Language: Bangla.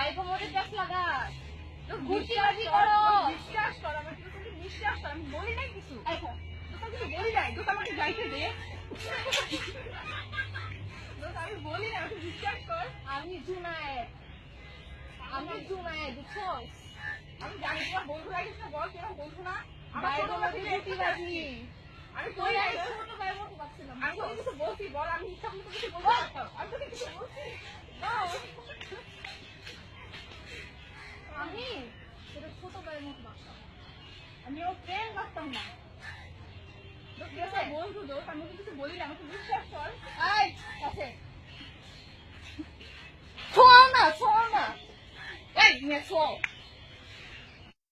বাইকে মোটে টেস্ট লাগাস দোষ, গুটিবাজি করো। কর, বিশ্বাস কর আমার কিন্তু তুমি বিশ্বাস কর আমি বলি নাই কিছু। কিছু বলি নাই দোষ, আমাকে যাইতে দে। আমি বলি না আমাকে বিশ্বাস কর। আমি জুনায়েদ। আমি জুনায়েদ বুঝছোস আমি জানি তোমার বন্ধু লাগিস না বল কেন বন্ধু না আমার আমি তুই। ছোট ভাই মতো পাচ্ছিলাম আমি তোকে কিছু বলছি বল আমি ইচ্ছা মতো কিছু বলতে ভাইয়ের আমি ও প্রেম করতাম না। বন্ধু দোষ আমি কিছু বলি না আমাকে বিশ্বাস কর। এই কাছে। ছোঁয়াও না ছোঁয়াও না। এই ছোঁয়াও